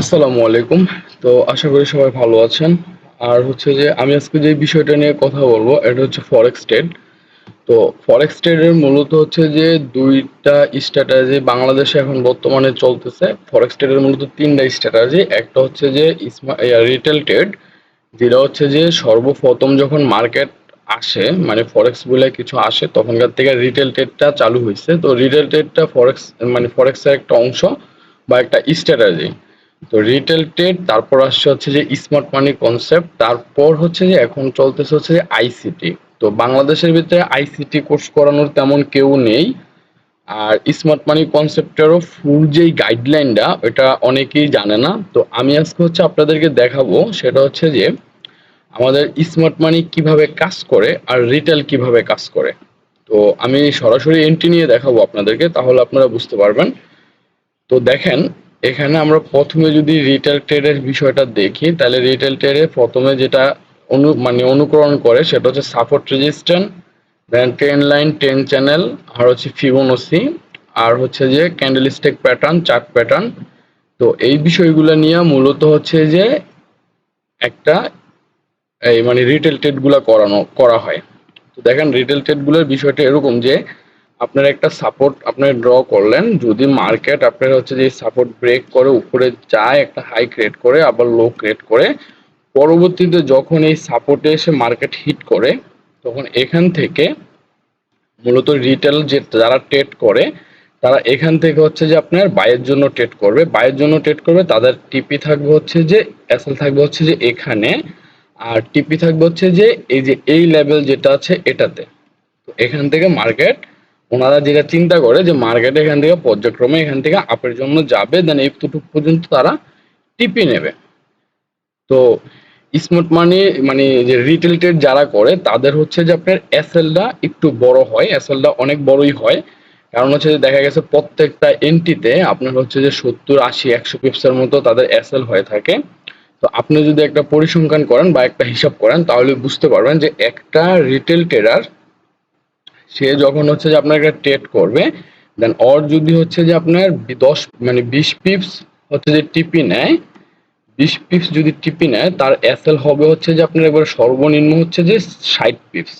আসসালামু আলাইকুম। তো আশা করি সবাই ভালো আছেন। আর হচ্ছে যে, আমি আজকে যে বিষয়টা নিয়ে কথা বলব, এটা হচ্ছে ফরেক্স ট্রেড তো ফরেক্স ট্রেডের মূলত হচ্ছে যে, দুইটা স্ট্র্যাটাজি বাংলাদেশে এখন বর্তমানে চলতেছে। ফরেক্স ট্রেডের মূলত তিনটা স্ট্র্যাটাজি একটা হচ্ছে যে রিটেল ট্রেড যেটা হচ্ছে যে, সর্বপ্রথম যখন মার্কেট আসে মানে ফরেক্স বলে কিছু আসে, তখনকার থেকে রিটেল ট্রেডটা চালু হয়েছে। তো রিটেল ট্রেডটা ফরেক্স মানে ফরেক্সের একটা অংশ বা একটা স্ট্র্যাটাজি তো রিটেল ট্রেড তারপর আসছে হচ্ছে যে স্মার্ট মানি কনসেপ্ট তারপর হচ্ছে যে এখন চলতেছে হচ্ছে যে আইসিটি তো বাংলাদেশের ভিতরে আইসিটি কোর্স করানোর তেমন কেউ নেই। আর স্মার্ট মানি কনসেপ্টেরও ফুল যেই গাইডলাইনটা ওটা অনেকেই জানে না। তো আমি আজকে হচ্ছে আপনাদেরকে দেখাবো, সেটা হচ্ছে যে আমাদের স্মার্ট মানি কীভাবে কাজ করে আর রিটেল কীভাবে কাজ করে। তো আমি সরাসরি এন্ট্রি নিয়ে দেখাবো আপনাদেরকে, তাহলে আপনারা বুঝতে পারবেন। তো দেখেন এখানে আমরা প্রথমে যদি রিটেল ট্রেডের বিষয়টা দেখি, তাহলে রিটেল ট্রেডে প্রথমে যেটা অনু মানে অনুকরণ করে সেটা হচ্ছে support resistant then trend line trend channel আর হচ্ছে ফিবোনসি আর হচ্ছে যে candlestick pattern chart pattern তো এই বিষয়গুলো নিয়ে মূলত হচ্ছে যে একটা এই মানে রিটেল ট্রেডগুলো করানো, করা হয়। তো দেখেন রিটেল ট্রেডগুলোর বিষয়টা এরকম যে আপনার একটা সাপোর্ট আপনার ড্র করলেন, যদি মার্কেট আপনার হচ্ছে যে সাপোর্ট ব্রেক করে, উপরে যায়, একটা হাই ক্রিয়েট করে, আবার লো ক্রিয়েট করে, পরবর্তীতে যখন এই সাপোর্টে এসে মার্কেট হিট করে, তখন এখান থেকে মূলত রিটেল যে যারা ট্রেড করে, তারা এখান থেকে হচ্ছে যে আপনার বাইয়ের জন্য ট্রেড করবে। বাইয়ের জন্য ট্রেড করবে, তাদের টিপি থাকবে হচ্ছে যে এসএল থাকবে হচ্ছে যে এখানে, আর টিপি থাকবে হচ্ছে যে, এই যে এই লেভেল যেটা আছে এটাতে। তো এখান থেকে মার্কেট ওনারা যেটা চিন্তা করে যে মার্কেট এখান থেকে, পর্যায়ক্রমে এখান থেকে আপের জন্য যাবে দেন এই পর্যন্ত তারা টিপি নেবে। তো স্মার্ট মানি মানে যে রিটেল ট্রেড যারা করে, তাদের হচ্ছে যে আপনার এসএলটা একটু বড় হয় এসএলটা অনেক বড়ই হয়। কারণ হচ্ছে যে দেখা গেছে প্রত্যেকটা এন্ট্রিতে আপনার হচ্ছে যে সত্তর, আশি, একশো পিপসের মতো তাদের এসএল হয়ে থাকে। তো আপনি যদি একটা পরিসংখ্যান করেন বা একটা হিসাব করেন, তাহলে বুঝতে পারবেন যে একটা রিটেল ট্রেডার সে যখন হচ্ছে যে আপনার একটা ট্রেড করবে দেন অর যদি হচ্ছে যে আপনার দশ মানে বিশ পিপস হচ্ছে যে টিপি নেয়, বিশ পিপস যদি টিপি নেয়, তার এসএল হবে হচ্ছে যে আপনার একবার সর্বনিম্ন হচ্ছে যে ষাট পিপস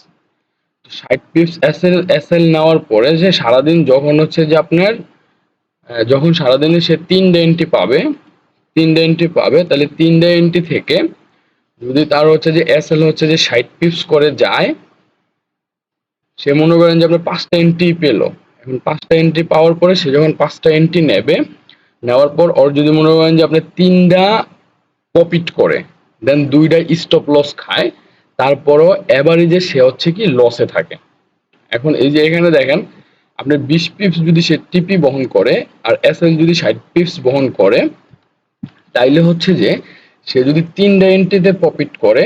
ষাট পিপস এসএল এসএল নেওয়ার পরে যে সারাদিন যখন হচ্ছে যে আপনার যখন সারাদিনে সে তিনটে এন্ট্রি পাবে তিনটে এন্ট্রি পাবে, তাহলে তিনটে এন্ট্রি থেকে যদি তার হচ্ছে যে এসএল হচ্ছে যে ষাট পিপস করে যায় সে মনে করেন যে আপনার পাঁচটা এন্ট্রি পেল। এখন পাঁচটা এন্ট্রি পাওয়ার পরে সে যখন পাঁচটা এন্ট্রি নেবে, নেওয়ার পর ওর যদি মনে করেন যে আপনি তিনটা প্রফিট করে দেন দুইটা স্টপ লস খায়, তারপরও অ্যাভারেজে সে হচ্ছে কি লসে থাকে। এখন এই যে এখানে দেখেন আপনার বিশ পিপস যদি সে টিপি বহন করে আর এস যদি ষাট পিপস বহন করে, তাইলে হচ্ছে যে সে যদি তিনটা এন্ট্রিতে প্রফিট করে,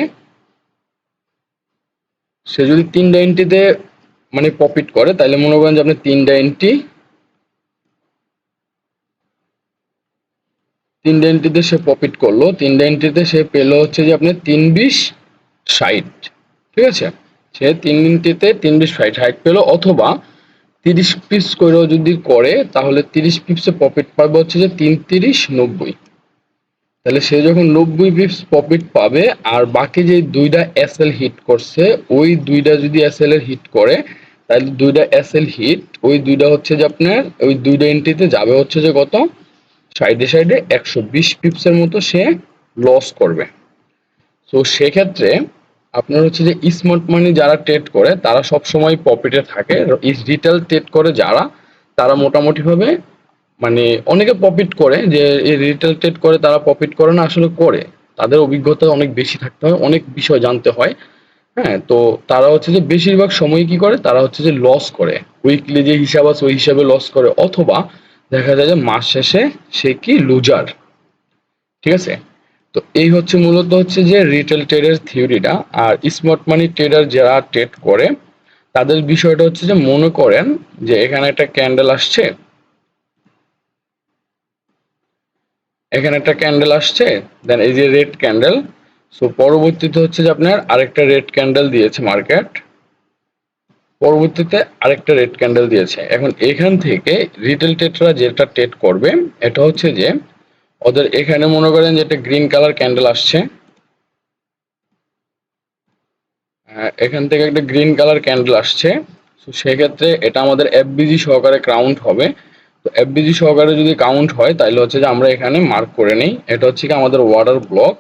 সে যদি তিনটা এন্ট্রিতে মানে প্রফিট করে তাহলে মনে করেন যে আপনি তিনটা এন্ট্রি তিনটা এন্ট্রিতে সে প্রফিট করল তিনটা এন্ট্রিতে সে পেল হচ্ছে যে আপনি তিন বিশ ষাট, ঠিক আছে? সে তিন এন্ট্রিতে তিন বিশ ষাট ষাট পেল, অথবা তিরিশ পিস করেও যদি করে, তাহলে তিরিশ পিপসে প্রফিট পাবে হচ্ছে যে তিন তিরিশ নব্বই। তাহলে সে যখন নব্বই পিপস প্রফিট পাবে, আর বাকি যে দুইটা এসএল হিট করছে, ওই দুইটা যদি এসএল এর হিট করে, তাহলে দুইটা এসএল হিট ওই দুইটা হচ্ছে যে আপনার, ওই দুইটা এন্ট্রিতে যাবে হচ্ছে যে কত? সাইডে সাইডে একশো বিশ পিপসের মতো সে লস করবে। তো সেক্ষেত্রে আপনার হচ্ছে যে স্মার্ট মানি যারা ট্রেড করে, তারা সব সময় প্রফিটে থাকে। রিটেল ট্রেড করে যারা, তারা মোটামুটিভাবে মানে অনেকে প্রফিট করে যে রিটেল ট্রেড করে, তারা প্রফিট করে না, আসলে করে। তাদের অভিজ্ঞতা অনেক বেশি থাকতে হয়, অনেক বিষয় জানতে হয়। হ্যাঁ তো তারা হচ্ছে যে বেশিরভাগ সময় কি করে? তারা হচ্ছে যে লস করে। উইকলি যে হিসাব আছে, ওই হিসাবে লস করে। অথবা দেখা যায় যে মাস শেষে সে কি লুজার ঠিক আছে? তো এই হচ্ছে মূলত হচ্ছে যে রিটেল ট্রেডের থিওরিটা আর স্মার্ট মানি ট্রেডার যারা ট্রেড করে, তাদের বিষয়টা হচ্ছে যে মনে করেন যে এখানে একটা ক্যান্ডেল আসছে এখানে একটা ক্যান্ডেল আসছে দেন এই যে রেড ক্যান্ডেল সো পরবর্তীতে হচ্ছে যে আপনার আরেকটা রেড ক্যান্ডেল দিয়েছে মার্কেট পরবর্তীতে আরেকটা রেড ক্যান্ডেল দিয়েছে। এখন এখান থেকে রিটেল ট্রেডরা যেটা ট্রেড করবে, এটা হচ্ছে যে ওদের এখানে মনে করেন যে একটা গ্রিন কালার ক্যান্ডেল আসছে। এখান থেকে একটা গ্রিন কালার ক্যান্ডেল আসছে। তো সেক্ষেত্রে এটা আমাদের এফবিজি সহকারে কাউন্ট হবে। তো এফবিজি সহকারে যদি কাউন্ট হয় তাহলে হচ্ছে যে আমরা এখানে মার্ক করে নিই। এটা হচ্ছে কি আমাদের ওয়াটার ব্লক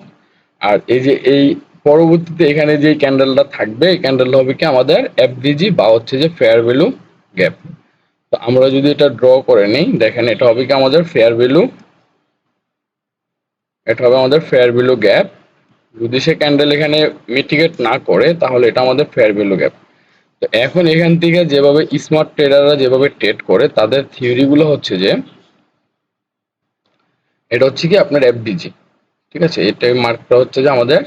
আর এই যে এই পরবর্তীতে এখানে যে ক্যান্ডেলটা থাকবে, এই ক্যান্ডেলটা হবে কি আমাদের এফবিজি বা হচ্ছে যে ফেয়ার ভ্যালু গ্যাপ তো আমরা যদি এটা ড্র করে নিই, দেখেন এটা হবে কি আমাদের ফেয়ার ভ্যালু এটা হবে আমাদের ফেয়ার ভ্যালু গ্যাপ যদি সে ক্যান্ডেল এখানে মিটিগেট না করে, তাহলে এটা আমাদের ফেয়ার ভ্যালু গ্যাপ তো এখন এখান থেকে যেভাবে স্মার্ট ট্রেডাররা যেভাবে ট্রেড করে, তাদের থিওরিগুলো হচ্ছে যে, এটা হচ্ছে কি আপনার এফবিজি ঠিক আছে? এটাই মার্কটা হচ্ছে যে আমাদের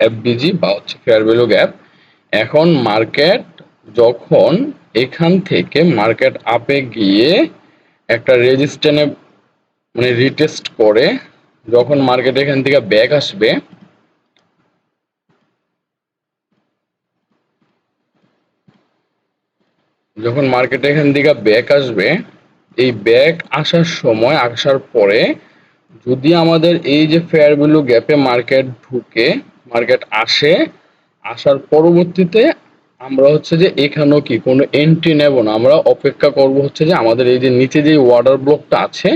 এফবিজি বা হচ্ছে ফেয়ার ভ্যালু গ্যাপ এখন মার্কেট যখন এখান থেকে মার্কেট আপে গিয়ে একটা রেজিস্ট্যান্টে মানে রিটেস্ট করে, যখন মার্কেট এখান থেকে ব্যাক আসবে যখন মার্কেটে এখান থেকে ব্যাক আসবে, এই ব্যাক আসার সময়, আসার পরে যদি আমাদের এই যে ফেয়ার ভ্যালু গ্যাপে মার্কেট ঢুকে মার্কেট আসে, আসার পরবর্তীতে আমরা হচ্ছে যে এখানেও কি, কোনো এন্ট্রি নেব না। আমরা অপেক্ষা করব হচ্ছে যে আমাদের এই যে নিচে যে ওয়াটার ব্লকটা আছে,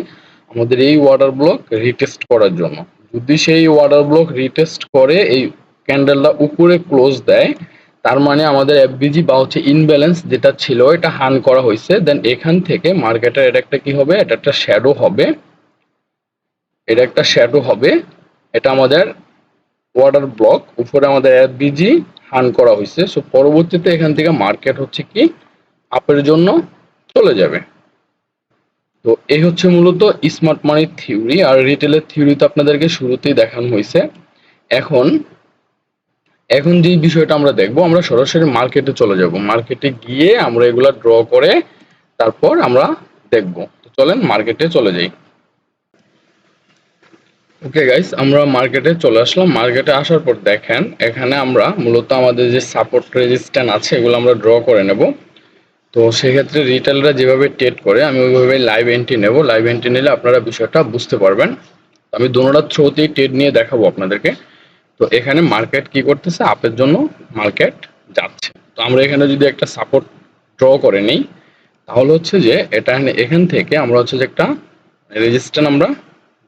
আমাদের এই ওয়াটার ব্লক রিটেস্ট করার জন্য। যদি সেই ওয়াটার ব্লক রিটেস্ট করে, এই ক্যান্ডেলটা উপরে ক্লোজ দেয় তার মানে আমাদের এফবিজি বা হচ্ছে ইনব্যালেন্স যেটা ছিল, এটা হান করা হয়েছে। দেন এখান থেকে মার্কেটের এটা একটা কি হবে? এটা একটা শ্যাডো হবে। এটা একটা শ্যাডো হবে। এটা আমাদের ওয়াটার ব্লক উপরে আমাদের এফবিজি হান করা হয়েছে। সো পরবর্তীতে এখান থেকে মার্কেট হচ্ছে কি? আপের জন্য চলে যাবে। তো এই হচ্ছে মূলত স্মার্ট মানির থিওরি আর রিটেলের থিওরি তো আপনাদেরকে শুরুতেই দেখানো হয়েছে। এখন এখন যে বিষয়টা আমরা দেখব, আমরা সরাসরি মার্কেটে চলে যাব। মার্কেটে গিয়ে আমরা এগুলা ড্র করে তারপর আমরা দেখব। তো চলেন মার্কেটে চলে যাই। ওকে গাইস আমরা মার্কেটে চলে আসলাম। মার্কেটে আসার পর দেখেন, এখানে আমরা মূলত আমাদের যে সাপোর্ট রেজিস্ট্যান্ট আছে, এগুলো আমরা ড্র করে নেব। তো সেক্ষেত্রে রিটেলরা যেভাবে ট্রেড করে, আমি ওইভাবে লাইভ এন্ট্রি নেব। লাইভ এন্ট্রি নিলে আপনারা বিষয়টা বুঝতে পারবেন। আমি দোনোটার থ্রোতেই ট্রেড নিয়ে দেখাবো আপনাদেরকে। তো এখানে মার্কেট কি করতেছে? আপের জন্য মার্কেট যাচ্ছে। তো আমরা এখানে যদি একটা সাপোর্ট ড্র করে নিই, তাহলে হচ্ছে যে এটা এখান থেকে আমরা হচ্ছে যে একটা রেজিস্ট্যান্ট আমরা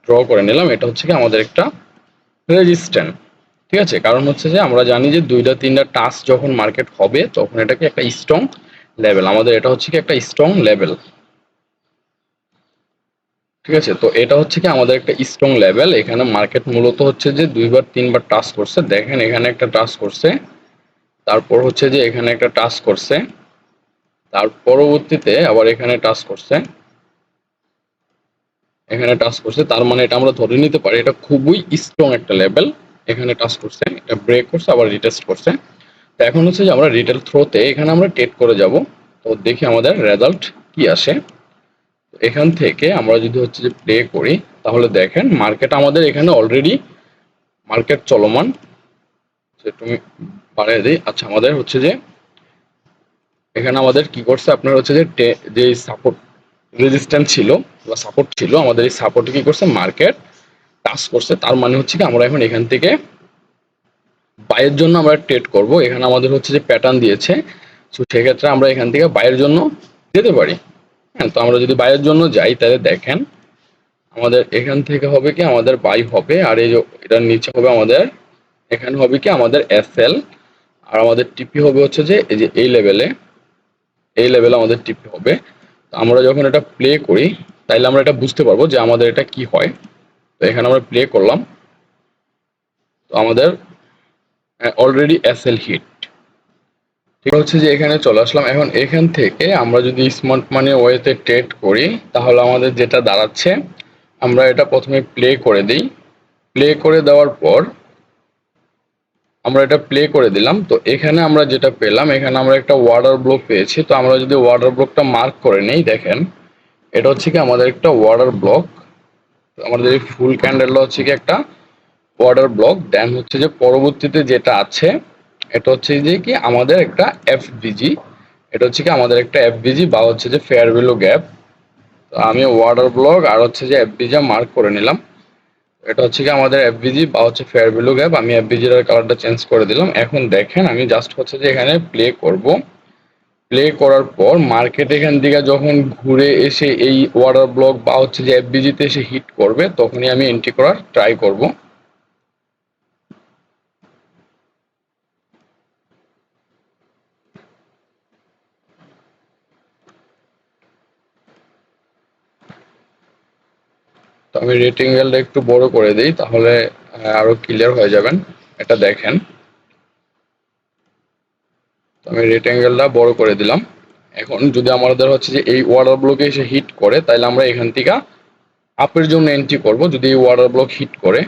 ড্র করে নিলাম। এটা হচ্ছে কি আমাদের একটা রেজিস্ট্যান্ট ঠিক আছে? কারণ হচ্ছে যে আমরা জানি যে দুইটা, তিনটা টাস্ক যখন মার্কেট হবে, তখন এটাকে একটা স্ট্রং লেভেল আমাদের এটা হচ্ছে কি একটা স্ট্রং লেভেল ঠিক আছে? তো এটা হচ্ছে কি আমাদের একটা স্ট্রং লেভেল এখানে মার্কেট মূলত হচ্ছে যে দুইবার, তিনবার টাচ করছে। দেখেন এখানে একটা টাচ করছে, তারপর হচ্ছে যে এখানে একটা টাচ করছে, তার পরবর্তীতে আবার এখানে টাচ করছে। এখানে টাচ করছে, তার মানে এটা আমরা ধরে নিতে পারি, এটা খুবই স্ট্রং একটা লেভেল এখানে টাচ করছে, এটা ব্রেক করছে, আবার রিটেস্ট করছে। তো এখন হচ্ছে যে আমরা রিটেল থ্রোতে এখানে আমরা টেট করে যাব। তো দেখি আমাদের রেজাল্ট কি আসে। এখান থেকে আমরা যদি হচ্ছে যে প্লে করি, তাহলে দেখেন মার্কেট আমাদের এখানে অলরেডি মার্কেট চলমান। তুমি বাড়িয়ে দিই। আচ্ছা আমাদের হচ্ছে যে এখানে আমাদের কি করছে? আপনার হচ্ছে যে যে সাপোর্ট রেজিস্ট্যান্স ছিল বা সাপোর্ট ছিল, আমাদের এই সাপোর্টে কি করছে? মার্কেট টাচ করছে। তার মানে হচ্ছে কি আমরা এখন এখান থেকে বাইয়ের জন্য আমরা ট্রেড করব। এখানে আমাদের হচ্ছে যে প্যাটার্ন দিয়েছে। তো সেক্ষেত্রে আমরা এখান থেকে বাইয়ের জন্য যেতে পারি। হ্যাঁ তো আমরা যদি বাইয়ের জন্য যাই, তাহলে দেখেন আমাদের এখান থেকে হবে কি, আমাদের বাই হবে, আর এই যে এটার নিচে হবে আমাদের, এখানে হবে কি, আমাদের এস আর আমাদের টিপি হবে হচ্ছে যে এই যে এই লেভেলে এই লেভেলে আমাদের টিপি হবে। তো আমরা যখন এটা প্লে করি, তাইলে আমরা এটা বুঝতে পারব যে আমাদের এটা কি হয়। তো এখানে আমরা প্লে করলাম। তো আমাদের অলরেডি এস এল হিট ঠিক হচ্ছে যে এখানে চলে আসলাম। এখন এখান থেকে আমরা যদি স্মার্ট মানি ওয়েতে ট্রেড করি, তাহলে আমাদের যেটা দাঁড়াচ্ছে, আমরা এটা প্রথমে প্লে করে দিই। প্লে করে দেওয়ার পর আমরা এটা প্লে করে দিলাম। তো এখানে আমরা যেটা পেলাম, এখানে আমরা একটা ওয়াটার ব্লক পেয়েছি। তো আমরা যদি ওয়াটার ব্লকটা মার্ক করে নেই, দেখেন, এটা হচ্ছে কি আমাদের একটা ওয়াটার ব্লক আমাদের এই ফুল ক্যান্ডেলটা হচ্ছে কি একটা ওয়াটার ব্লক দেন হচ্ছে যে পরবর্তীতে যেটা আছে এটা হচ্ছে যে কি আমাদের একটা এফবিজি এটা হচ্ছে কি আমাদের একটা এফবিজি বা হচ্ছে যে ফেয়ার ভ্যালু গ্যাপ তো আমি ওয়াটার ব্লক আর হচ্ছে যে এফবিজি মার্ক করে নিলাম। এটা হচ্ছে কি আমাদের এফবিজি বা হচ্ছে ফেয়ার ভ্যালু গ্যাপ আমি এফবিজির কালারটা চেঞ্জ করে দিলাম। এখন দেখেন আমি জাস্ট হচ্ছে যে এখানে প্লে করব। প্লে করার পর মার্কেট এখান থেকে যখন ঘুরে এসে এই ওয়াটার ব্লক বা হচ্ছে যে এফবিজিতে এসে হিট করবে, তখনই আমি এন্ট্রি করার ট্রাই করব। তো আমি রেটিংয়েলটা একটু বড় করে দিই, তাহলে আরও ক্লিয়ার হয়ে যাবেন। এটা দেখেন। আমি রেক্টেঙ্গেলটা বড় করে দিলাম। এখন যদি আমাদের হচ্ছে যে এই ওয়াটার ব্লকে এসে হিট করে, তাহলে আমরা এখান থেকে আপের জন্য এন্ট্রি করব। যদি এই ওয়াটার ব্লক হিট করে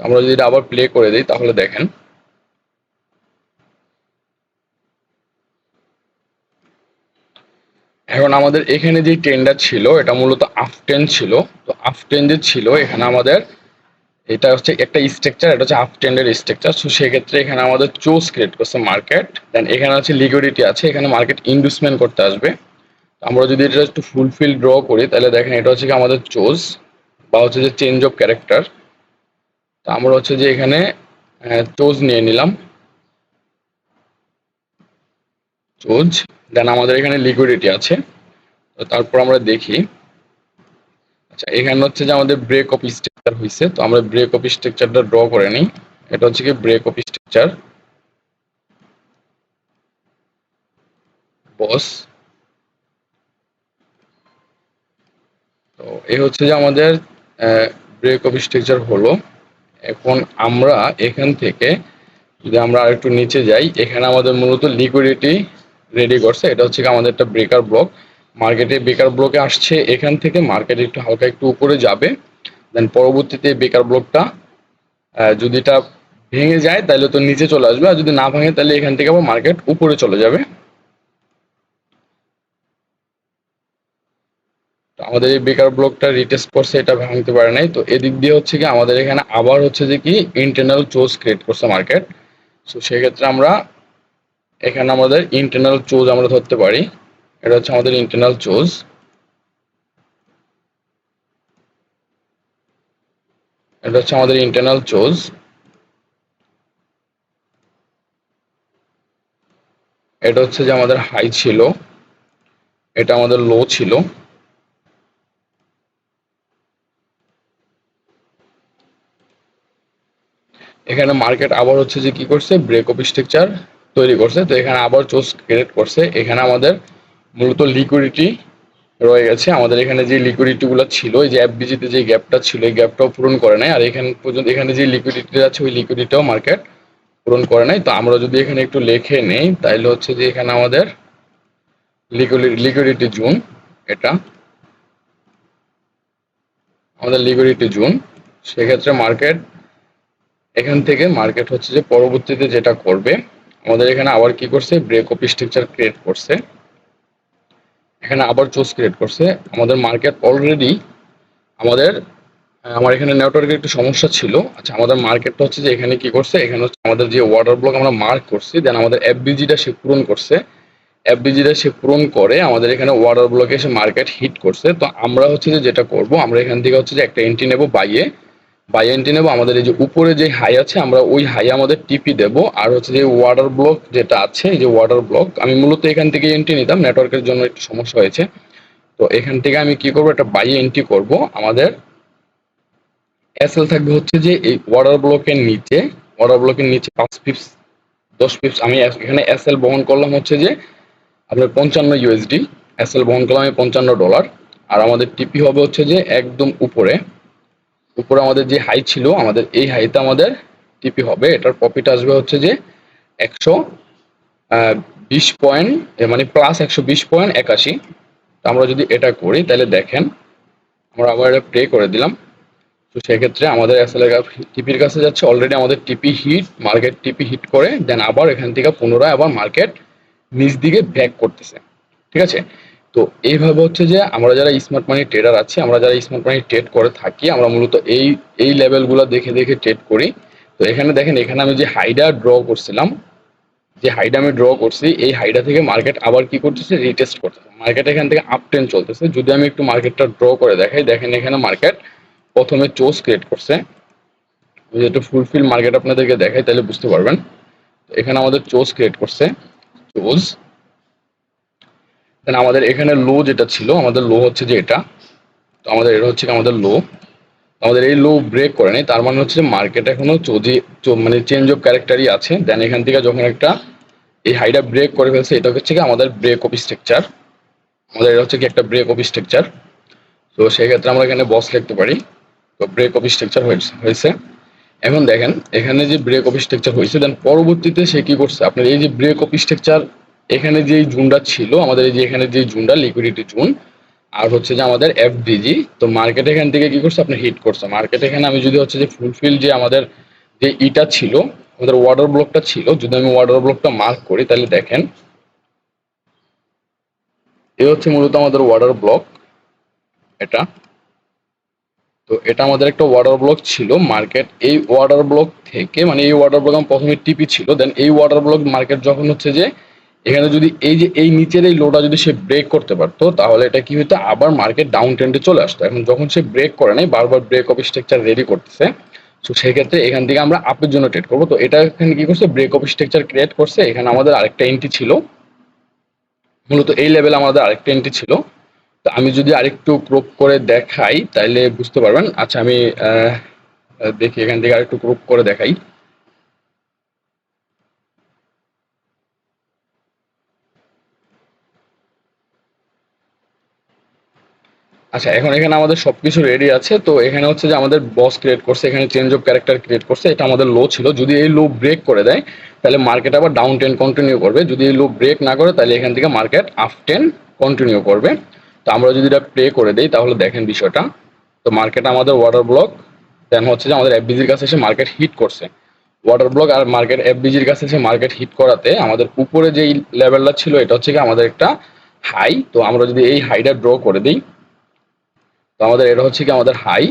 আমরা যদি আবার প্লে করে দিই, তাহলে দেখেন। এখন আমাদের এখানে যে ট্রেনটা ছিল, এটা মূলত আফ টেন ছিল। তো আফ টেন যে ছিল, এখানে আমাদের এটা হচ্ছে একটা স্ট্রাকচার এটা হচ্ছে আপ ট্রেন্ডের স্ট্রাকচার সো সেক্ষেত্রে এখানে আমাদের চোজ ক্রিয়েট করছে মার্কেট দেন এখানে হচ্ছে লিকুইডিটি আছে, এখানে মার্কেট ইনভেস্টমেন্ট করতে আসবে। আমরা যদি এটা একটু ফুলফিল ড্র করি, তাহলে দেখেন এটা হচ্ছে কি আমাদের চোজ বা হচ্ছে যে চেঞ্জ অফ ক্যারেক্টার তো আমরা হচ্ছে যে এখানে চোজ নিয়ে নিলাম। চোজ দেন আমাদের এখানে লিকুইডিটি আছে। তো তারপর আমরা দেখি। আচ্ছা এখানে হচ্ছে যে আমাদের ব্রেক অফ স্ট্রাকচার হয়েছে তো আমরা ব্রেক অফ স্ট্রাকচারটা ড্র করে নিই। এটা হচ্ছে কি ব্রেক অফ স্ট্রাকচার বস তো এই হচ্ছে যে আমাদের ব্রেক অফ স্ট্রাকচার হলো। এখন আমরা এখান থেকে যদি আমরা আরেকটু নিচে যাই, এখানে আমাদের মূলত লিকুইডিটি রেডি করছে, এটা হচ্ছে আমাদের একটা ব্রেকার ব্লক মার্কেটে বেকার ব্লকে আসছে, এখান থেকে মার্কেট একটু হালকা একটু উপরে যাবে। দেন পরবর্তীতে বেকার ব্লকটা যদি এটা ভেঙে যায়, তাহলে তো নিচে চলে আসবে। আর যদি না ভাঙে, তাহলে এখান থেকে আবার মার্কেট উপরে চলে যাবে। আমাদের এই বেকার ব্লকটা রিটেস্ট করছে, এটা ভাঙতে পারে নাই। তো এদিক দিয়ে হচ্ছে কি, আমাদের এখানে আবার হচ্ছে যে কি ইন্টারনাল চোজ ক্রিয়েট করছে মার্কেট সো সেক্ষেত্রে আমরা এখানে আমাদের ইন্টারনাল চোজ আমরা ধরতে পারি। এটা হচ্ছে আমাদের ইন্টারনাল চোজ এটা হচ্ছে আমাদের ইন্টারনাল চোজ এটা হচ্ছে যে আমাদের হাই ছিল। এটা আমাদের লো ছিল। এখানে মার্কেট আবার হচ্ছে যে কি করছে? ব্রেক অফ স্ট্রাকচার তৈরি করছে, তো এখানে আবার চোস ক্রিয়েট করছে। এখানে আমাদের মূলত লিকুইডিটি রয়ে গেছে। আমাদের এখানে যে লিকুইডিটিগুলো ছিল, এই যে এফবিজিতে যে গ্যাপটা ছিল, এই গ্যাপটাও পূরণ করে নাই। আর এখানে পর্যন্ত, এখানে যে লিকুইডিটি আছে, ওই লিকুইডিটিও মার্কেট পূরণ করে নাই। তো আমরা যদি এখানে একটু লেখে নেই তাহলে হচ্ছে যে এখানে আমাদের লিকুইডি লিকুইডিটি জুন, এটা আমাদের লিকুইডিটি জুন। সেক্ষেত্রে মার্কেট এখান থেকে মার্কেট হচ্ছে যে পরবর্তীতে যেটা করবে আমাদের এখানে আবার কি করছে? ব্রেক অফ স্ট্রাকচার ক্রিয়েট করছে। এখানে আবার চোজ ক্রিয়েট করছে। আমাদের মার্কেট অলরেডি আমাদের আমার এখানে নেটওয়ার্কের একটু সমস্যা ছিল। আচ্ছা আমাদের মার্কেটটা হচ্ছে যে এখানে কি করছে? এখানে হচ্ছে আমাদের যে ওয়াটার ব্লক আমরা মার্ক করছি দেন আমাদের এফবিজিটা সে পূরণ করছে। এফবিজিটা সে পূরণ করে আমাদের এখানে ওয়াটার ব্লকে এসে মার্কেট হিট করছে। তো আমরা হচ্ছে যে যেটা করব, আমরা এখান থেকে হচ্ছে যে একটা এন্ট্রি নেব বাইয়ে বাই এন্ট্রি নেব, আমাদের এই যে উপরে যে হাই আছে, আমরা ওই হাই আমাদের টিপি দেব। আর হচ্ছে যে ওয়াটার ব্লক যেটা আছে, এই যে ওয়াটার ব্লক আমি মূলত এখান থেকে এন্ট্রি নিতাম নেটওয়ার্কের জন্য একটু সমস্যা হয়েছে। তো এখান থেকে আমি কি করব, একটা বাই এন্ট্রি করব। আমাদের এসএল থাকবে হচ্ছে যে এই ওয়াটার ব্লকের নিচে ওয়াটার ব্লকের নিচে পাঁচ পিপস দশ পিপস আমি এখানে এসএল বহন করলাম হচ্ছে যে আপনার পঞ্চান্ন ইউএসডি এসএল বহন করলাম আমি পঞ্চান্ন ডলার আর আমাদের টিপি হবে হচ্ছে যে একদম উপরে। উপরে আমাদের যে হাই ছিল, আমাদের এই হাইতে আমাদের টিপি হবে। এটার প্রফিট আসবে হচ্ছে যে একশো বিশ পয়েন্ট মানে প্লাস একশো বিশ পয়েন্ট একাশি। আমরা যদি এটা করি, তাহলে দেখেন, আমরা আবার এটা প্রে করে দিলাম। তো সেক্ষেত্রে আমাদের এসএল টিপির কাছে যাচ্ছে অলরেডি আমাদের TP hit market TP hit করে দেন আবার এখান থেকে পুনরায় আবার মার্কেট নিচ দিকে ব্যাক করতেছে। ঠিক আছে? তো এইভাবে হচ্ছে যে আমরা যারা স্মার্ট মানি ট্রেডার আছি, আমরা যারা স্মার্ট মানি ট্রেড করে থাকি, আমরা মূলত এই এই লেভেলগুলো দেখে দেখে ট্রেড করি। তো এখানে দেখেন, এখানে আমি যে হাইডা ড্র করছিলাম, যে হাইডা আমি ড্র করছি, এই হাইডা থেকে মার্কেট আবার কি করতেছে? রিটেস্ট করতেছে। মার্কেট এখান থেকে আপ ট্রেন চলতেছে। যদি আমি একটু মার্কেটটা ড্র করে দেখাই, দেখেন এখানে মার্কেট প্রথমে চোস ক্রিয়েট করছে। একটু ফুলফিল মার্কেট আপনাদেরকে দেখাই, তাহলে বুঝতে পারবেন। এখানে আমাদের চোস ক্রিয়েট করছে। চোজ দেন আমাদের এখানে লো যেটা ছিল, আমাদের লো হচ্ছে যে এটা। তো আমাদের এটা হচ্ছে আমাদের লো। আমাদের এই লো ব্রেক করে নেই, তার মানে হচ্ছে যে মার্কেট এখনও চোজি মানে চেঞ্জ অফ ক্যারেক্টারই আছে দেন এখান থেকে যখন একটা এই হাইটা ব্রেক করে ফেলছে, এটা হচ্ছে কি আমাদের ব্রেক অফ স্ট্রাকচার আমাদের এটা হচ্ছে কি একটা ব্রেক অফ স্ট্রাকচার তো সেই ক্ষেত্রে আমরা এখানে বস লিখতে পারি। তো ব্রেক অফ স্ট্রাকচার হয়েছে এখন দেখেন, এখানে যে ব্রেক অফ স্ট্রাকচার হয়েছে দেন পরবর্তীতে সে কি করছে? আপনার এই যে ব্রেক অফ স্ট্রাকচার এখানে যে জুনটা ছিল, আমাদের এই যে এখানে যে জুনটা লিকুইডিটি জুন আর হচ্ছে যে আমাদের এফডিজি তো মার্কেট এখান থেকে কি করছে? আপনার হিট করছে। মার্কেট এখানে আমি যদি হচ্ছে যে ফুলফিল যে আমাদের যে ইটা ছিল, আমাদের ওয়াটার ব্লকটা ছিল, যদি আমি ওয়াটার ব্লকটা মার্ক করি, তাহলে দেখেন, এ হচ্ছে মূলত আমাদের ওয়াটার ব্লক এটা। তো এটা আমাদের একটা ওয়াটার ব্লক ছিল মার্কেট এই ওয়াটার ব্লক থেকে মানে এই ওয়াটার ব্লক আমার প্রথমে টিপি ছিল দেন এই ওয়াটার ব্লক মার্কেট যখন হচ্ছে যে এখানে যদি এই যে, এই নিচের এই লোটা যদি সে ব্রেক করতে পারতো, তাহলে এটা কি হতো আবার মার্কেট ডাউন ট্রেন্ডে চলে আসতো। এখন যখন সে ব্রেক করে নাই, বারবার ব্রেক অফ স্ট্রাকচার রেডি করতেছে, তো সেক্ষেত্রে এখান থেকে আমরা আপের জন্য ট্রেড করব। তো এটা এখানে কি করছে? ব্রেক অফ স্ট্রাকচার ক্রিয়েট করছে। এখানে আমাদের আরেকটা এন্ট্রি ছিল। মূলত এই লেভেলে আমাদের আরেকটা এন্ট্রি ছিল। তো আমি যদি আরেকটু ক্রপ করে দেখাই তাহলে বুঝতে পারবেন। আচ্ছা আমি দেখি এখান থেকে আরেকটু ক্রপ করে দেখাই। আচ্ছা এখন এখানে আমাদের সবকিছু রেডি আছে। তো এখানে হচ্ছে যে আমাদের বস ক্রিয়েট করছে, এখানে চেঞ্জ অফ ক্যারেক্টার ক্রিয়েট করছে। এটা আমাদের লো ছিল। যদি এই লো ব্রেক করে দেয়, তাহলে মার্কেট আবার ডাউন টেন কন্টিনিউ করবে। যদি এই লো ব্রেক না করে, তাহলে এখান থেকে মার্কেট আপ টেন কন্টিনিউ করবে। তো আমরা যদি এটা প্লে করে দিই, তাহলে দেখেন বিষয়টা। তো মার্কেট আমাদের ওয়াটার ব্লক দেন হচ্ছে যে আমাদের এফবিজির কাছে এসে মার্কেট হিট করছে। ওয়াটার ব্লক আর মার্কেট এফবিজির কাছে এসে মার্কেট হিট করাতে আমাদের উপরে যেই লেভেলটা ছিল, এটা হচ্ছে কি আমাদের একটা হাই তো আমরা যদি এই হাইটা ড্র করে দিই তো আমাদের এটা হচ্ছে কি আমাদের হাই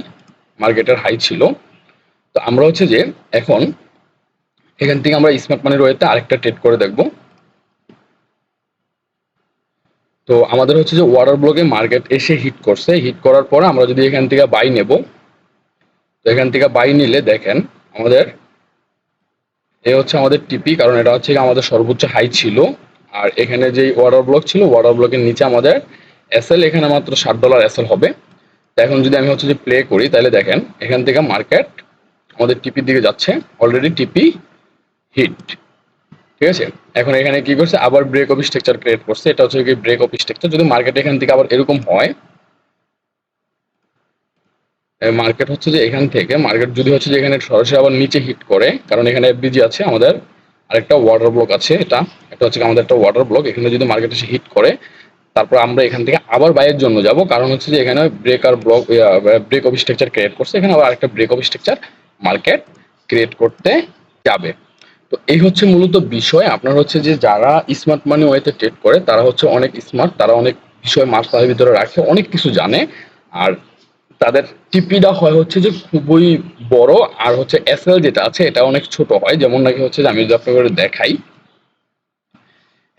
মার্কেটের হাই ছিল। তো আমরা হচ্ছে যে এখন এখান থেকে আমরা স্মার্ট মানির ওয়েতে আরেকটা ট্রেড করে দেখব। তো আমাদের হচ্ছে যে ওয়াটার ব্লকে মার্কেট এসে হিট করছে। হিট করার পরে আমরা যদি এখান থেকে বাই নেব, তো এখান থেকে বাই নিলে দেখেন আমাদের এ হচ্ছে আমাদের টিপি কারণ এটা হচ্ছে আমাদের সর্বোচ্চ হাই ছিল। আর এখানে যে ওয়াটার ব্লক ছিল ওয়াটার ব্লকের নিচে আমাদের এসএল এখানে মাত্র ষাট ডলার এসএল হবে। এখন যদি আমি হচ্ছে যে প্লে করি, তাহলে দেখেন, এখান থেকে মার্কেট আমাদের টিপির দিকে যাচ্ছে অলরেডি টিপি হিট ঠিক আছে? এখন এখানে কি করছে? আবার ব্রেক অফ স্ট্রাকচার ক্রিয়েট করছে, এটা হচ্ছে কি ব্রেক অফ স্ট্রাকচার যদি মার্কেট এখান থেকে আবার এরকম হয় মার্কেট হচ্ছে যে এখান থেকে মার্কেট যদি হচ্ছে যে এখানে সরাসরি আবার নিচে হিট করে, কারণ এখানে এফবিজি আছে, আমাদের আরেকটা ওয়াটার ব্লক আছে এটা এটা হচ্ছে আমাদের একটা ওয়াটার ব্লক এখানে যদি মার্কেট এসে হিট করে তারপর আমরা এখান থেকে আবার বাইয়ের জন্য যাব। কারণ হচ্ছে যে এখানে breaker block break of structure create করছে। এখানে আবার একটা break of structure market create করতে যাবে। তো এই হচ্ছে মূলত বিষয়। আপনার হচ্ছে যে যারা স্মার্ট মানি ওয়েতে ট্রেড করে, তারা হচ্ছে অনেক স্মার্ট তারা অনেক বিষয় মাথার ভিতরে রাখে, অনেক কিছু জানে। আর তাদের টিপিটা হয় হচ্ছে যে খুবই বড়। আর হচ্ছে এসএল যেটা আছে, এটা অনেক ছোট হয়। যেমন নাকি হচ্ছে যে আমি যদি আপনাকে দেখাই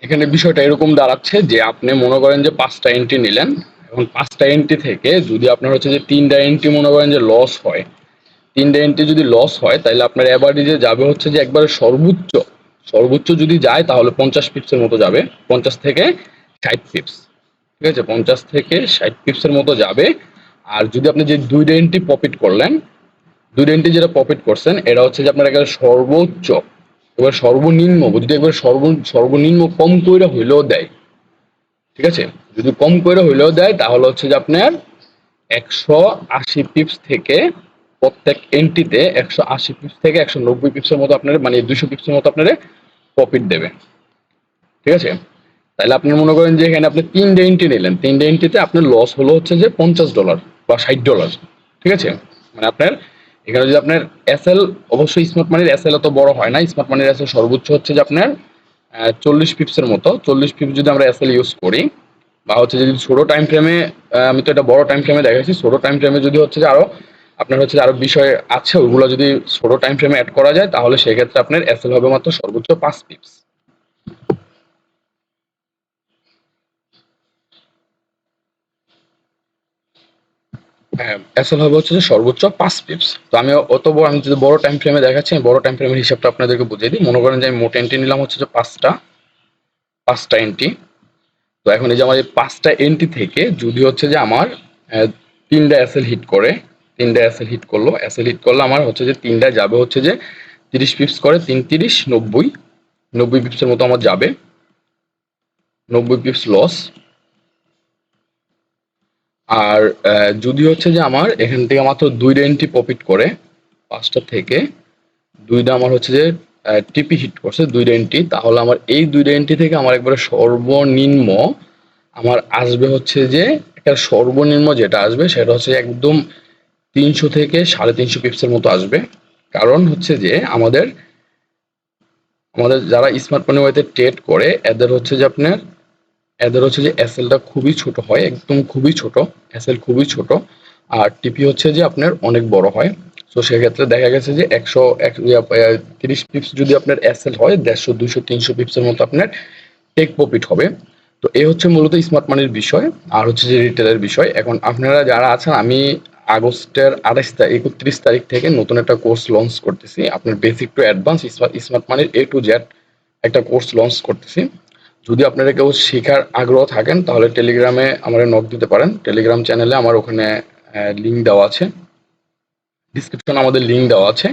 এখানে বিষয়টা এরকম দাঁড়াচ্ছে যে আপনি মনে করেন যে পাঁচটা এন্ট্রি নিলেন এখন পাঁচটা এন্ট্রি থেকে যদি আপনার হচ্ছে যে তিনটা এন্ট্রি মনে করেন যে লস হয়, তিনটা এন্ট্রি যদি লস হয় তাহলে আপনার অ্যাভারেজে যাবে হচ্ছে যে একবারে সর্বোচ্চ সর্বোচ্চ যদি যায় তাহলে পঞ্চাশ পিপসের মতো যাবে, পঞ্চাশ থেকে ষাট পিপস ঠিক আছে? পঞ্চাশ থেকে ষাট পিপসের মতো যাবে। আর যদি আপনি যে দুইটা এন্ট্রি প্রফিট করলেন, দুইটা এন্ট্রি যেটা প্রফিট করছেন, এটা হচ্ছে যে আপনার একেবারে সর্বোচ্চ এবার সর্বনিম্ন, যদি একবার সর্ব, সর্বনিম্ন কম কইরা হইলেও দেয়। ঠিক আছে? যদি কম কইরা হইলেও দেয়, তাহলে হচ্ছে যে আপনার একশো আশি পিপস থেকে প্রত্যেক এন্ট্রিতে একশো আশি পিপস থেকে একশো নব্বই পিপসের মতো আপনার মানে দুশো পিপসের মতো আপনার প্রফিট দেবে। ঠিক আছে? তাহলে আপনি মনে করেন যে এখানে আপনি তিনটে এন্ট্রি নিলেন। তিনটে এন্ট্রিতে আপনার লস হলো হচ্ছে যে পঞ্চাশ ডলার বা ষাট ডলার ঠিক আছে? মানে আপনার এখানে যদি আপনার এসএল অবশ্যই স্মার্ট মানির এসএল এত বড় হয় না। স্মার্ট মানির এসএল সর্বোচ্চ হচ্ছে যে আপনার চল্লিশ পিপসের মতো। চল্লিশ পিপস যদি আমরা এসএল ইউজ করি, বা হচ্ছে যদি ছোটো টাইম ফ্রেমে আমি তো এটা বড় টাইম ফ্রেমে দেখাচ্ছি, ছোটো টাইম ফ্রেমে যদি হচ্ছে যে আরও আপনার হচ্ছে আরও বিষয় আছে, ওগুলো যদি ছোটো টাইম ফ্রেমে অ্যাড করা যায়, তাহলে সেক্ষেত্রে আপনার এসএল হবে মাত্র সর্বোচ্চ পাঁচ পিপস এসএল হবে হচ্ছে যে সর্বোচ্চ পাঁচ পিপস তো আমি অত বড় আমি যদি বড় টাইম ফ্রেমে দেখাচ্ছি, আমি বড় টাইম ফ্রেমের হিসাবটা আপনাদেরকে বুঝিয়ে দিই। মনে করেন যে আমি মোট এন্ট্রি নিলাম হচ্ছে যে পাঁচটা পাঁচটা এন্ট্রি তো এখন এই যে আমার এই পাঁচটা এন্ট্রি থেকে যদি হচ্ছে যে আমার তিনটা এসএল হিট করে, তিনটা এসএল হিট করল। এসএল হিট করলে আমার হচ্ছে যে তিনটা যাবে হচ্ছে যে তিরিশ পিপস করে, তিন তিরিশ, নব্বই। নব্বই পিপসের মতো আমার যাবে। নব্বই পিপস লস আর যদি হচ্ছে যে আমার এখান থেকে মাত্র দুইটা এন্ট্রি প্রফিট করে, পাঁচটা থেকে, দুইটা আমার হচ্ছে যে টিপি হিট করছে দুইটা এন্ট্রি তাহলে আমার এই দুইটা এন্ট্রি থেকে আমার একবারে সর্বনিম্ন আমার আসবে হচ্ছে যে, একটা সর্বনিম্ন যেটা আসবে সেটা হচ্ছে একদম তিনশো থেকে সাড়ে তিনশো পিপসের মতো আসবে। কারণ হচ্ছে যে আমাদের আমাদের যারা স্মার্ট মানি ওয়েতে ট্রেড করে, এদের হচ্ছে যে আপনার এদের হচ্ছে যে এসএলটা খুবই ছোট হয়, একদম খুবই ছোট এসএল খুবই ছোট। আর টিপি হচ্ছে যে আপনার অনেক বড় হয়। তো সেক্ষেত্রে দেখা গেছে যে একশো এক তিরিশ পিপস যদি আপনার এসএল হয়, দেড়শো দুশো তিনশো পিপসের মতো আপনার টেক প্রফিট হবে। তো এই হচ্ছে মূলত স্মার্ট মানির বিষয়, আর হচ্ছে যে রিটেলের বিষয়। এখন আপনারা যারা আছেন, আমি আগস্টের আঠাশ তারিখ একত্রিশ তারিখ থেকে নতুন একটা কোর্স লঞ্চ করতেছি। আপনার বেসিক টু অ্যাডভান্স স্মার্ট মানির এ টু জেড একটা কোর্স লঞ্চ করতেছি। যদি আপনারা কেউ শেখার আগ্রহ থাকেন, তাহলে টেলিগ্রামে আমার নক দিতে পারেন। টেলিগ্রাম চ্যানেলে আমার ওখানে লিঙ্ক দেওয়া আছে। ডিসক্রিপশনে আমাদের লিঙ্ক দেওয়া আছে।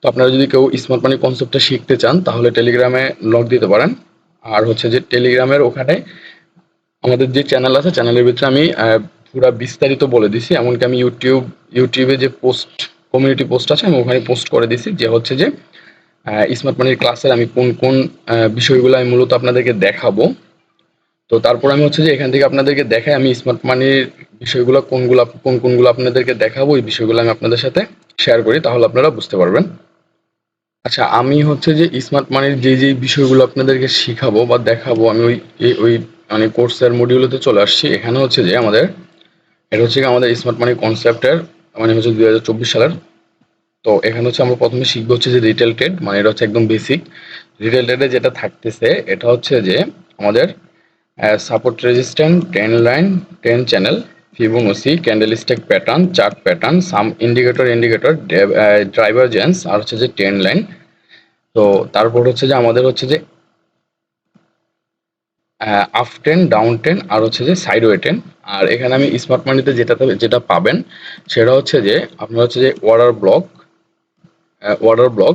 তো আপনারা যদি কেউ স্মার্ট মানি কনসেপ্টটা শিখতে চান, তাহলে টেলিগ্রামে লগ দিতে পারেন। আর হচ্ছে যে টেলিগ্রামের ওখানে আমাদের যে চ্যানেল আছে চ্যানেলের ভিতরে আমি পুরা বিস্তারিত বলে দিছি। এমনকি আমি ইউটিউব ইউটিউবে যে পোস্ট কমিউনিটি পোস্ট আছে, আমি ওখানে পোস্ট করে দিছি। যে হচ্ছে যে স্মার্ট মানির ক্লাসের আমি কোন কোন বিষয়গুলো আমি মূলত আপনাদেরকে দেখাবো। তো তারপর আমি হচ্ছে যে এখান থেকে আপনাদেরকে দেখাই আমি স্মার্ট মানির বিষয়গুলো, কোনগুলো কোন, কোনগুলো আপনাদেরকে দেখাবো, এই বিষয়গুলো আমি আপনাদের সাথে শেয়ার করি, তাহলে আপনারা বুঝতে পারবেন। আচ্ছা আমি হচ্ছে যে স্মার্ট মানির যে যে বিষয়গুলো আপনাদেরকে শিখাবো বা দেখাবো, আমি ওই ওই মানে কোর্সের মডিউলতে চলে আসছি। এখানে হচ্ছে যে আমাদের, এটা হচ্ছে আমাদের স্মার্ট মানি কনসেপ্টের মানে হচ্ছে দু হাজার চব্বিশ সালের তো এখানে হচ্ছে আমরা প্রথমে শিখব হচ্ছে যে রিটেল ট্রেড মানে এটা হচ্ছে একদম বেসিক রিটেল ট্রেডে যেটা থাকতেছে, এটা হচ্ছে যে আমাদের support resistant trend line trend channel Fibonacci candlestick pattern chart pattern some indicator indicator divergence আর হচ্ছে যে টেন লাইন তো তারপর হচ্ছে যে আমাদের হচ্ছে যে আপ টেন ডাউন টেন আর হচ্ছে যে সাইড ওয়ে টেন আর এখানে আমি স্মার্ট মানিতে যেটা যেটা পাবেন, সেটা হচ্ছে যে আপনার হচ্ছে যে order block order block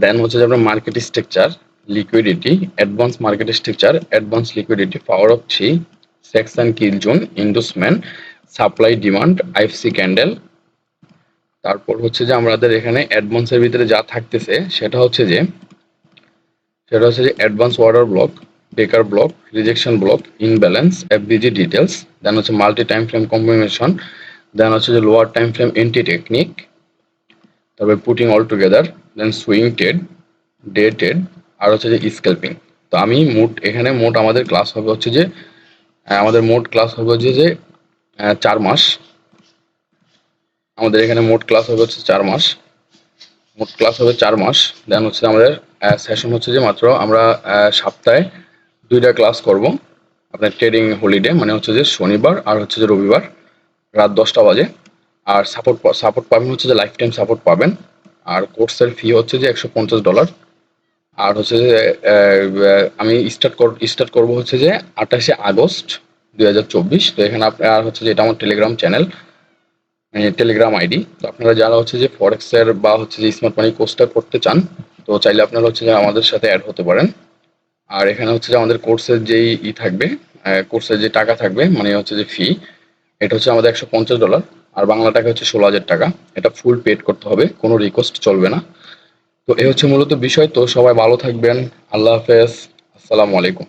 then হচ্ছে যে আপনার market structure liquidity advance market structure advance liquidity power of three section kill zone inducement supply demand IFC candle তারপর হচ্ছে যে আমাদের এখানে অ্যাডভান্সের ভিতরে যা থাকতেছে, সেটা হচ্ছে যে, সেটা হচ্ছে যে advance order block decker block rejection block imbalance FBG details দেন হচ্ছে মাল্টি টাইম ফ্রেম কম্বিনেশন দেন হচ্ছে যে lower time frame anti technique তারপরে পুটিং অল টুগেদার দেন সুইং টেড ডে টেড আর হচ্ছে যে স্কেলপিং তো আমি মোট, এখানে মোট আমাদের ক্লাস হবে হচ্ছে যে আমাদের মোট ক্লাস হবে হচ্ছে যে চার মাস। আমাদের এখানে মোট ক্লাস হবে হচ্ছে চার মাস। মোট ক্লাস হবে চার মাস। দেন হচ্ছে আমাদের সেশন হচ্ছে যে মাত্র আমরা সপ্তাহে দুইটা ক্লাস করব। আপনার ট্রেডিং হলিডে মানে হচ্ছে যে শনিবার আর হচ্ছে যে রবিবার। রাত দশটা বাজে। আর সাপোর্ট সাপোর্ট পাবেন হচ্ছে যে লাইফ টাইম সাপোর্ট পাবেন। আর কোর্সের ফি হচ্ছে যে একশো পঞ্চাশ ডলার আর হচ্ছে যে আমি স্টার্ট কর স্টার্ট করব হচ্ছে যে আঠাশে আগস্ট দুই হাজার চব্বিশ। তো এখানে আপনার আর হচ্ছে যে এটা আমার টেলিগ্রাম চ্যানেল টেলিগ্রাম আইডি তো আপনারা যারা হচ্ছে যে ফরেক্সের বা হচ্ছে যে স্মার্ট মানি কোর্সটা করতে চান, তো চাইলে আপনারা হচ্ছে যে আমাদের সাথে অ্যাড হতে পারেন। আর এখানে হচ্ছে যে আমাদের কোর্সের যেই ই থাকবে কোর্সের যে টাকা থাকবে মানে হচ্ছে যে ফি এটা হচ্ছে আমাদের একশো পঞ্চাশ ডলার আর বাংলা টাকা হচ্ছে ষোলো হাজার টাকা। এটা ফুল পেড করতে হবে, কোনো রিকোয়েস্ট চলবে না। তো এ হচ্ছে মূলত বিষয়। তো সবাই ভালো থাকবেন। আল্লাহ হাফেজ। আসসালামু আলাইকুম।